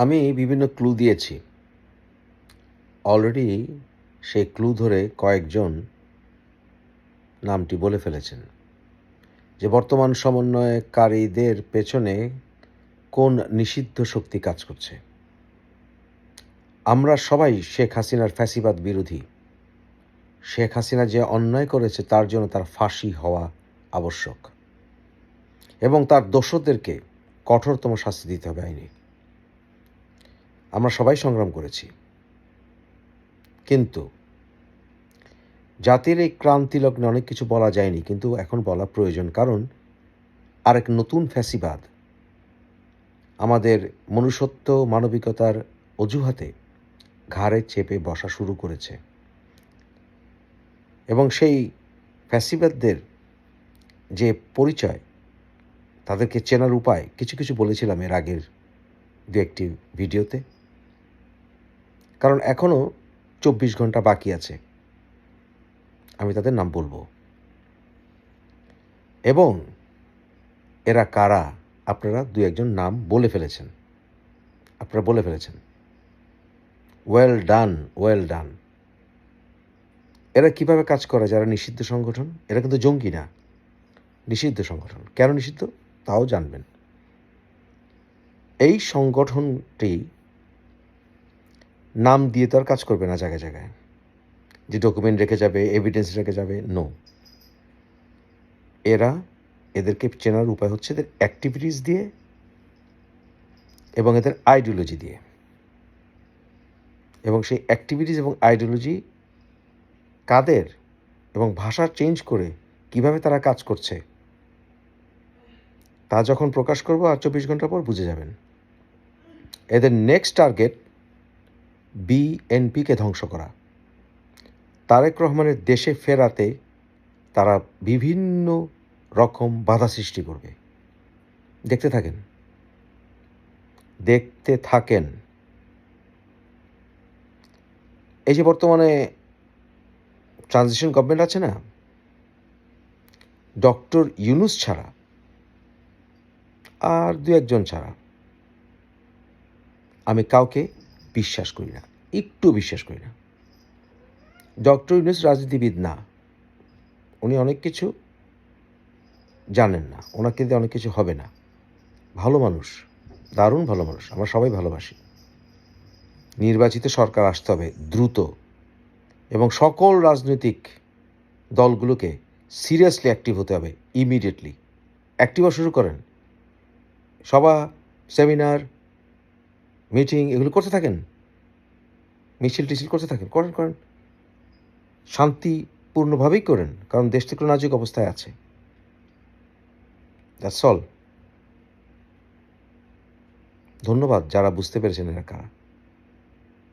আমি বিভিন্ন ক্লু দিয়েছি। অলরেডি সেই ক্লু ধরে কয়েকজন নামটি বলে ফেলেছেন। যে বর্তমান সমন্বয়কারীদের পেছনে কোন নিষিদ্ধ শক্তি কাজ করছে। আমরা সবাই শেখ হাসিনার ফ্যাসিবাদ বিরোধী। শেখ হাসিনা যে অন্যায় করেছে তার জন্য তার ফাঁসি হওয়া আবশ্যক। এবং তার দোষদেরকে কঠোরতম শাস্তি দিতে হবে আইনে। আমরা সবাই সংগ্রাম করেছি। কিন্তু জাতির এই ক্রান্তি লগ্নে অনেক কিছু বলা যায়নি, কিন্তু এখন বলা প্রয়োজন। কারণ আরেক নতুন ফ্যাসিবাদ আমাদের মনুষ্যত্ব, মানবিকতার অজুহাতে ঘাড়ে চেপে বসা শুরু করেছে। এবং সেই ফ্যাসিবাদদের যে পরিচয়, তাদেরকে চেনার উপায়, কিছু কিছু বলেছিলাম এর আগের দু একটি ভিডিওতে। কারণ এখনও চব্বিশ ঘণ্টা বাকি আছে। আমি তাদের নাম বলব। এবং এরা কারা, আপনারা দু একজন নাম বলে ফেলেছেন। আপনারা বলে ফেলেছেন। ওয়েল ডান ওয়েল ডান এরা কীভাবে কাজ করে? যারা নিষিদ্ধ সংগঠন, এরা কিন্তু জঙ্গি না। নিষিদ্ধ সংগঠন। কেন নিষিদ্ধ? তাও জানবেন। এই সংগঠনটি নাম দিয়ে তো আর কাজ করবে না জায়গায় জায়গায়। যে ডকুমেন্ট রেখে যাবে এভিডেন্স রেখে যাবে নো এরা এদেরকে চেনার উপায় হচ্ছে এদের অ্যাক্টিভিটিস দিয়ে এবং এদের আইডিওলজি দিয়ে। এবং সেই অ্যাক্টিভিটিস এবং আইডিওলজি কাদের এবং ভাষা চেঞ্জ করে কীভাবে তারা কাজ করছে, তা যখন প্রকাশ করব আর চব্বিশ ঘণ্টা পর বুঝে যাবেন। এদের নেক্সট টার্গেট বিএনপিকে ধ্বংস করা। তারেক রহমানের দেশে ফেরাতে তারা বিভিন্ন রকম বাধা সৃষ্টি করবে। দেখতে থাকেন। দেখতে থাকেন। এই যে বর্তমানে ট্রানজিশন গভর্নমেন্ট আছে না, ডক্টর ইউনুস ছাড়া আর দু একজন ছাড়া। আমি কাউকে বিশ্বাস করি না, একটু বিশ্বাস করি না। ডক্টর ইউনুস রাজনীতিবিদ না, উনি অনেক কিছু জানেন না ওনাকে দিয়ে অনেক কিছু হবে না। ভালো মানুষ, দারুণ ভালো মানুষ, আমরা সবাই ভালোবাসি। নির্বাচিত সরকার আসতে হবে দ্রুত এবং সকল রাজনৈতিক দলগুলোকে সিরিয়াসলি অ্যাক্টিভ হতে হবে ইমিডিয়েটলি। অ্যাক্টিভ শুরু করেন। সভা, সেমিনার মিটিং এগুলো করতে থাকেন? মিছিল টিছিল করতে থাকেন? করেন করেন। শান্তিপূর্ণভাবেই করেন, কারণ দেশ থেকে নাজুক অবস্থায় আছে। দ্যাটস অল ধন্যবাদ যারা বুঝতে পেরেছেন এরা কারা।